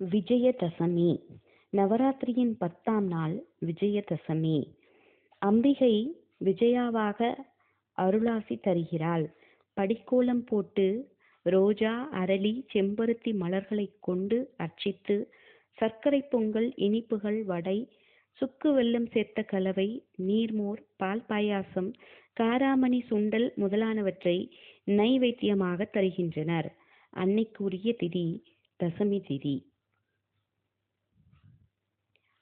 விஜயதசமி. நவராத்திரியின் பத்தாம் நாள் விஜயதசமி. அம்பிகை விஜயாவாக அருளாசி தருகிறாள். படிக்கோலம் போட்டு ரோஜா அரளி செம்பருத்தி மலர்களைக் கொண்டு அர்ச்சித்து சர்க்கரை பொங்கல் இனிப்புகள் வடை சுக்கு வெல்லம் சேர்த்த கலவை நீர்மோர் பால் பாயாசம் காராமணி சுண்டல் முதலானவற்றை நைவேத்தியமாக தருகின்றனர். அன்னைக்குரிய திதி தசமி திதி.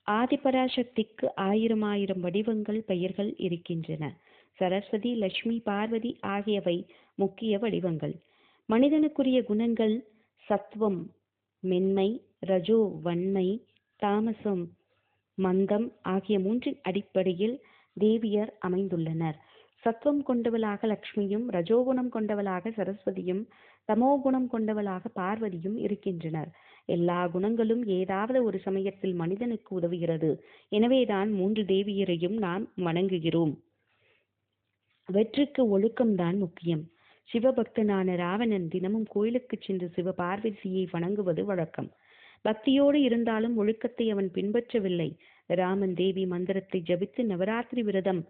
ஆதிபராசக்திக்கு ஆயிரம் ஆயிரம் வடிவங்கள் பெயர்கள் இருக்கின்றன. சரஸ்வதி லட்சுமி பார்வதி ஆகியவை முக்கிய வடிவங்கள். மனிதனுக்குரிய குணங்கள் சத்துவம் மென்மை ரஜோ வன்மை தாமசம் மந்தம் ஆகிய மூன்றின் அடிப்படையில் தேவியர் அமைந்துள்ளனர். சத்துவம் கொண்டவளாக லக்ஷ்மியும் ரஜோகுணம் கொண்டவளாக சரஸ்வதியும் தமோகுணம் கொண்டவளாக பார்வதியும் இருக்கின்றனர். எல்லா குணங்களும் ஏதாவது ஒரு சமயத்தில் மனிதனுக்கு உதவுகிறது. எனவேதான் மூன்று தேவியரையும் நாம் வணங்குகிறோம். வெற்றிக்கு ஒழுக்கம்தான் முக்கியம். சிவபக்தனான ராவணன் தினமும் கோயிலுக்கு சென்று சிவ பார்வதியை வணங்குவது வழக்கம். பக்தியோடு இருந்தாலும் ஒழுக்கத்தை அவன் பின்பற்றவில்லை. ராமன் தேவி மந்திரத்தை ஜபித்து நவராத்திரி விரதம்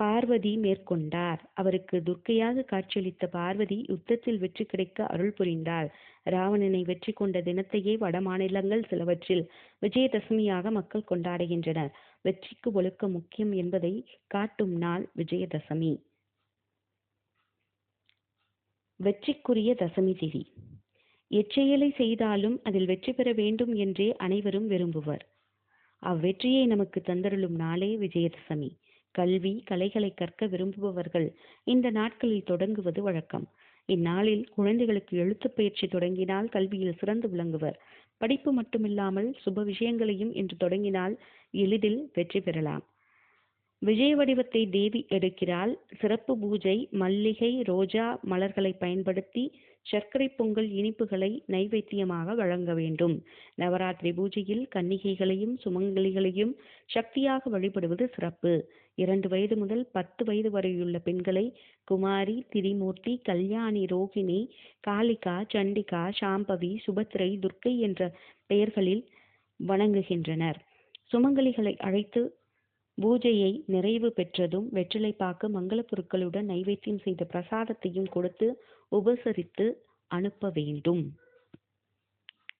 பார்வதி மேற்கொண்டார். அவருக்கு துர்க்கையாக காட்சியளித்த பார்வதி யுத்தத்தில் வெற்றி கிடைக்க அருள் புரிந்தார் ராவணனை வெற்றி கொண்ட தினத்தையே வட மாநிலங்கள் சிலவற்றில் விஜயதசமியாக மக்கள் கொண்டாடுகின்றனர். வெற்றிக்கு ஒழுக்கம் முக்கியம் என்பதை காட்டும் நாள் விஜயதசமி. வெற்றிக்குரிய தசமி திதி. எச்செயலை செய்தாலும் அதில் வெற்றி பெற வேண்டும் என்றே அனைவரும் விரும்புவர். அவ்வெற்றியை நமக்கு தந்தருளும் நாளே விஜயதசமி. கல்வி கலைகளை கற்க விரும்புபவர்கள் இந்த நாட்களில் தொடங்குவது வழக்கம். இந்நாளில் குழந்தைகளுக்கு எழுத்துப் பயிற்சி தொடங்கினால் கல்வியில் சிறந்து விளங்குவர். படிப்பு மட்டுமில்லாமல் சுப விஷயங்களையும் இன்று தொடங்கினால் எளிதில் வெற்றி பெறலாம். விஜய் வடிவத்தை தேவி எடுக்கிறாள். சிறப்பு பூஜை மல்லிகை ரோஜா மலர்களை பயன்படுத்தி சர்க்கரை பொங்கல் இனிப்புகளை நைவேத்தியமாக வழங்க வேண்டும். நவராத்திரி பூஜையில் கன்னிகைகளையும் சுமங்கலிகளையும் சக்தியாக வழிபடுவது சிறப்பு. இரண்டு வயது முதல் பத்து வயது வரையுள்ள பெண்களை குமாரி திரிமூர்த்தி கல்யாணி ரோகிணி காளிகா சண்டிகா சாம்பவி சுபத்ரை துர்க்கை என்ற பெயர்களில் வணங்குகின்றனர். சுமங்கலிகளை அழைத்து பூஜையை நிறைவு பெற்றதும் வெற்றிலை பாக்கு மங்கள பொருட்களுடன் நைவேத்தியம் செய்த பிரசாதத்தையும் கொடுத்து உபசரித்து அனுப்ப வேண்டும்.